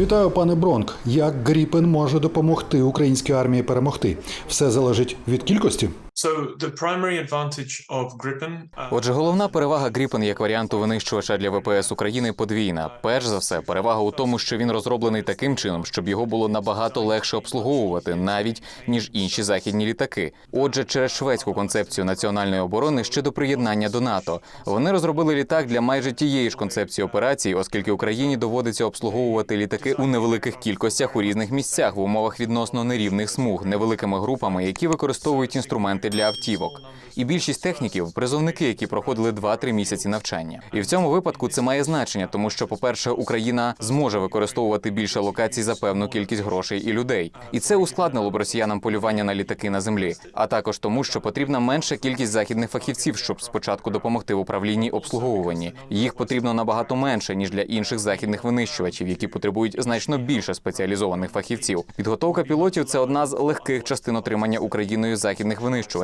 Вітаю, пане Бронк. Як Гріпен може допомогти українській армії перемогти? Все залежить від кількості. Gripen. uh, Отже, головна перевага Гріпен як варіанту винищувача для ВПС України подвійна. Перш за все, перевага у тому, що він розроблений таким чином, щоб його було набагато легше обслуговувати, навіть ніж інші західні літаки. Отже, через шведську концепцію національної оборони ще до приєднання до НАТО вони розробили літак для майже тієї ж концепції операцій, оскільки Україні доводиться обслуговувати літаки у невеликих кількостях у різних місцях в умовах відносно нерівних смуг, невеликими групами, які використовують інструменти для автівок. І більшість техніків призовники, які проходили 2-3 місяці навчання. І в цьому випадку це має значення, тому що, по-перше, Україна зможе використовувати більше локацій за певну кількість грошей і людей. І це ускладнило б росіянам полювання на літаки на землі, а також тому, що потрібна менша кількість західних фахівців, щоб спочатку допомогти в управлінні обслуговуванні. Їх потрібно набагато менше ніж для інших західних винищувачів, які потребують значно більше спеціалізованих фахівців. Підготовка пілотів це одна з легких частин отримання Україною західних винищувачів.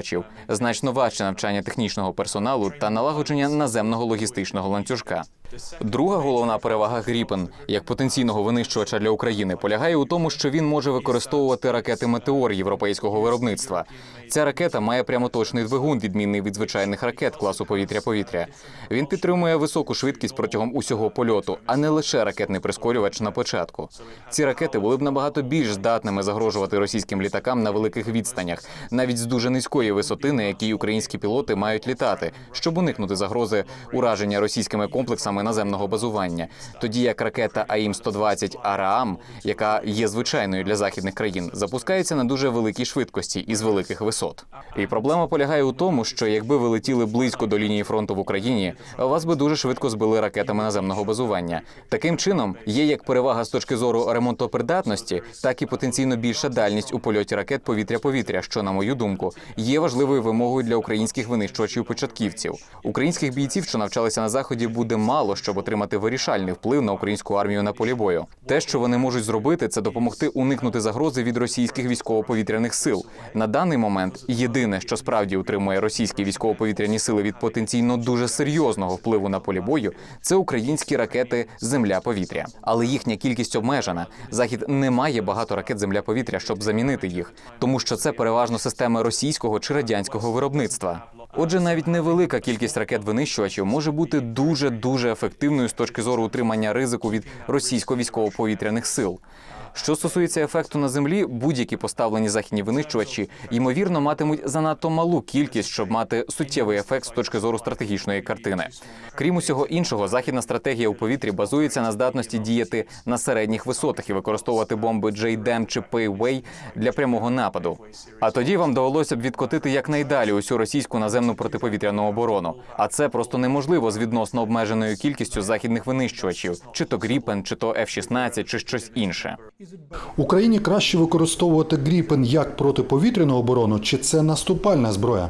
Значно важче навчання технічного персоналу та налагодження наземного логістичного ланцюжка. Друга головна перевага Гріпен як потенційного винищувача для України полягає у тому, що він може використовувати ракети Метеор європейського виробництва. Ця ракета має прямоточний двигун, відмінний від звичайних ракет класу повітря-повітря. Він підтримує високу швидкість протягом усього польоту, а не лише ракетний прискорювач на початку. Ці ракети були б набагато більш здатними загрожувати російським літакам на великих відстанях, навіть з дуже низької висоти, на якій українські пілоти мають літати, щоб уникнути загрози ураження російськими комплексами наземного базування. Тоді як ракета АІМ 120 Араам, яка є звичайною для західних країн, запускається на дуже великій швидкості і з великих висот. І проблема полягає у тому, що якби ви летіли близько до лінії фронту в Україні, вас би дуже швидко збили ракетами наземного базування. Таким чином є як перевага з точки зору ремонтопридатності, так і потенційно більша дальність у польоті ракет повітря-повітря, що, на мою думку, є важливою вимогою для українських винищувачів-початківців. Українських бійців, що навчалися на заході, буде мало, щоб отримати вирішальний вплив на українську армію на полі бою. Те, що вони можуть зробити, це допомогти уникнути загрози від російських військово-повітряних сил. На даний момент єдине, що справді утримує російські військово-повітряні сили від потенційно дуже серйозного впливу на полі бою, це українські ракети Земля-повітря. Але їхня кількість обмежена. Захід не має багато ракет Земля-повітря, щоб замінити їх, тому що це переважно системи російського чи радянського виробництва. Отже, навіть невелика кількість ракет винищувачів може бути дуже дуже ефективною з точки зору утримання ризику від російсько-військово-повітряних сил. Що стосується ефекту на землі, будь-які поставлені західні винищувачі ймовірно матимуть занадто малу кількість, щоб мати суттєвий ефект з точки зору стратегічної картини. Крім усього іншого, західна стратегія у повітрі базується на здатності діяти на середніх висотах і використовувати бомби JDAM чи Payway для прямого нападу. А тоді вам довелося б відкотити якнайдалі усю російську наземну протиповітряну оборону. А це просто неможливо з відносно обмеженою кількістю західних винищувачів, чи то Gripen, чи то F-16, чи щось інше. Україні краще використовувати Гріпен як протиповітряну оборону, чи це наступальна зброя?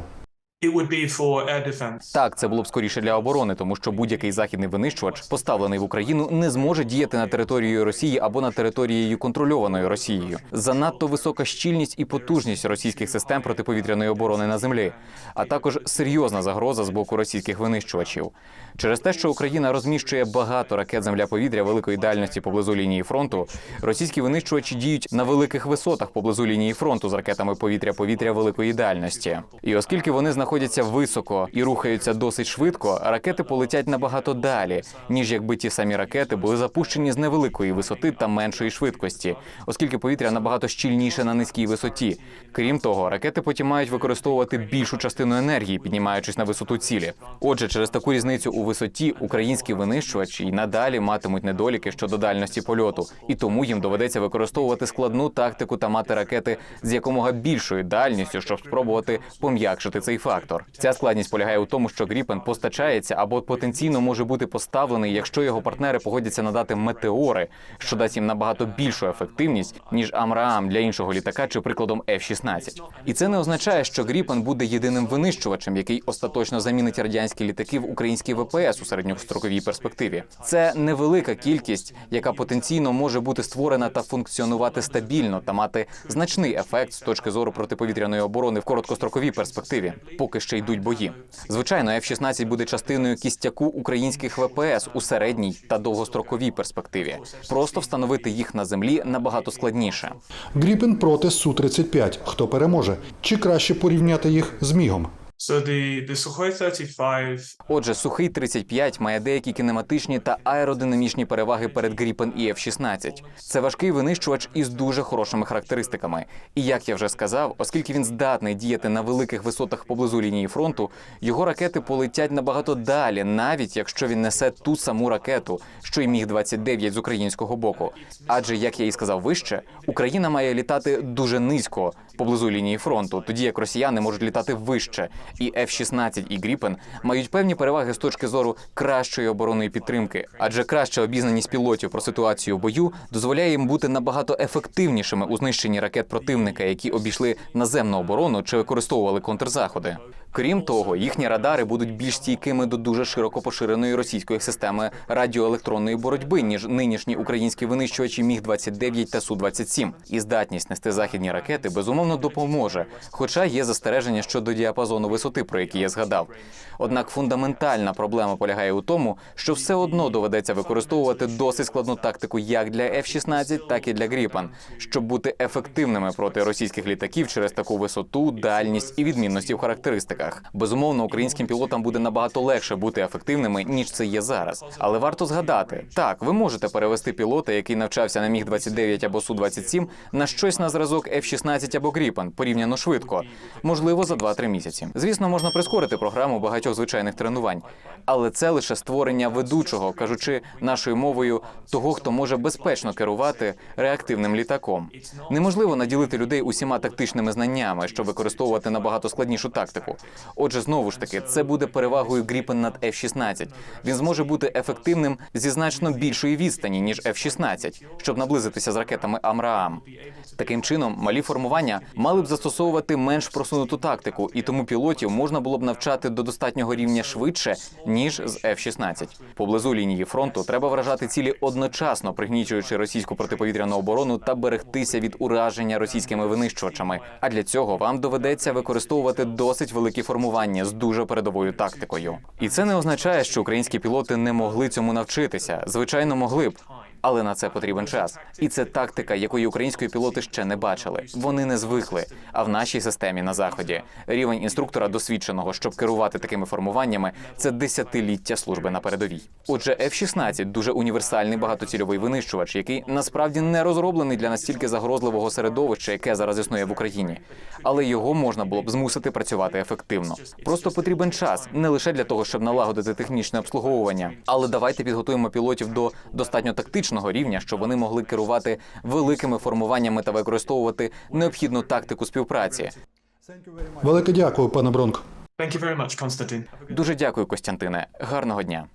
Так, це було б скоріше для оборони, тому що будь-який західний винищувач, поставлений в Україну, не зможе діяти на території Росії або на територією контрольованою Росією. Занадто висока щільність і потужність російських систем протиповітряної оборони на землі, а також серйозна загроза з боку російських винищувачів. Через те, що Україна розміщує багато ракет земля-повітря великої дальності поблизу лінії фронту, російські винищувачі діють на великих висотах поблизу лінії фронту з ракетами повітря-повітря великої дальності. І оскільки вони знаходяться високо і рухаються досить швидко, ракети полетять набагато далі, ніж якби ті самі ракети були запущені з невеликої висоти та меншої швидкості, оскільки повітря набагато щільніше на низькій висоті. Крім того, ракети потім мають використовувати більшу частину енергії, піднімаючись на висоту цілі. Отже, через таку різницю у висоті українські винищувачі й надалі матимуть недоліки щодо дальності польоту, і тому їм доведеться використовувати складну тактику та мати ракети з якомога більшою дальністю, щоб спробувати пом'якшити цей фактор. Ця складність полягає у тому, що Гріпен постачається або потенційно може бути поставлений, якщо його партнери погодяться надати метеори, що дасть їм набагато більшу ефективність ніж Амраам для іншого літака чи прикладом F-16. І це не означає, що Гріпен буде єдиним винищувачем, який остаточно замінить радянські літаки в український ВПС у середньостроковій перспективі. Це невелика кількість, яка потенційно може бути створена та функціонувати стабільно та мати значний ефект з точки зору протиповітряної оборони в короткостроковій перспективі. По поки ще йдуть бої. Звичайно, F-16 буде частиною кістяку українських ВПС у середній та довгостроковій перспективі. Просто встановити їх на землі набагато складніше. Гріпен проти Су-35. Хто переможе? Чи краще порівняти їх з мігом? So the, the Sukhoi 35 Отже, сухий 35 має деякі кінематичні та аеродинамічні переваги перед Gripen і F-16. Це важкий винищувач із дуже хорошими характеристиками. І як я вже сказав, оскільки він здатний діяти на великих висотах поблизу лінії фронту, його ракети полетять набагато далі, навіть якщо він несе ту саму ракету, що й міг 29 з українського боку. Адже, як я і сказав вище, Україна має літати дуже низько поблизу лінії фронту, тоді як росіяни можуть літати вище. І F-16 і Гріпен мають певні переваги з точки зору кращої оборонної підтримки, адже краща обізнаність пілотів про ситуацію в бою дозволяє їм бути набагато ефективнішими у знищенні ракет противника, які обійшли наземну оборону чи використовували контрзаходи. Крім того, їхні радари будуть більш стійкими до дуже широко поширеної російської системи радіоелектронної боротьби, ніж нинішні українські винищувачі Міг 29 та Су 27 І здатність нести західні ракети безумовно допоможе, хоча є застереження щодо діапазону висоти, про який я згадав. Однак фундаментальна проблема полягає у тому, що все одно доведеться використовувати досить складну тактику як для F-16, так і для Gripen, щоб бути ефективними проти російських літаків через таку висоту, дальність і відмінності в характеристиках. Безумовно, українським пілотам буде набагато легше бути ефективними ніж це є зараз. Але варто згадати, так ви можете перевести пілота, який навчався на міг 29 або су 27 на щось на зразок F-16 або Gripen, порівняно швидко, можливо, за 2-3 місяці. Звісно, можна прискорити програму багатьох звичайних тренувань, але це лише створення ведучого, кажучи нашою мовою, того, хто може безпечно керувати реактивним літаком. Неможливо наділити людей усіма тактичними знаннями, щоб використовувати набагато складнішу тактику. Отже, знову ж таки, це буде перевагою Gripen над F-16. Він зможе бути ефективним зі значно більшої відстані ніж F-16, щоб наблизитися з ракетами Амраам. Таким чином, малі формування мали б застосовувати менш просунуту тактику, і тому пілотів можна було б навчати до достатнього рівня швидше ніж з F-16. Поблизу лінії фронту треба вражати цілі одночасно, пригнічуючи російську протиповітряну оборону та берегтися від ураження російськими винищувачами. А для цього вам доведеться використовувати досить великі формування з дуже передовою тактикою. І це не означає, що українські пілоти не могли цьому навчитися. Звичайно, могли б. Але на це потрібен час, і це тактика, якої українські пілоти ще не бачили. Вони не звикли. А в нашій системі на заході рівень інструктора досвідченого, щоб керувати такими формуваннями, це десятиліття служби на передовій. Отже, F-16 – дуже універсальний багатоцільовий винищувач, який насправді не розроблений для настільки загрозливого середовища, яке зараз існує в Україні. Але його можна було б змусити працювати ефективно. Просто потрібен час не лише для того, щоб налагодити технічне обслуговування, але давайте підготуємо пілотів до достатньо тактичного рівня, щоб вони могли керувати великими формуваннями та використовувати необхідну тактику співпраці. Велике дякую, пане Бронк. Thank you very much, Konstantin. Дуже дякую, Костянтине. Гарного дня.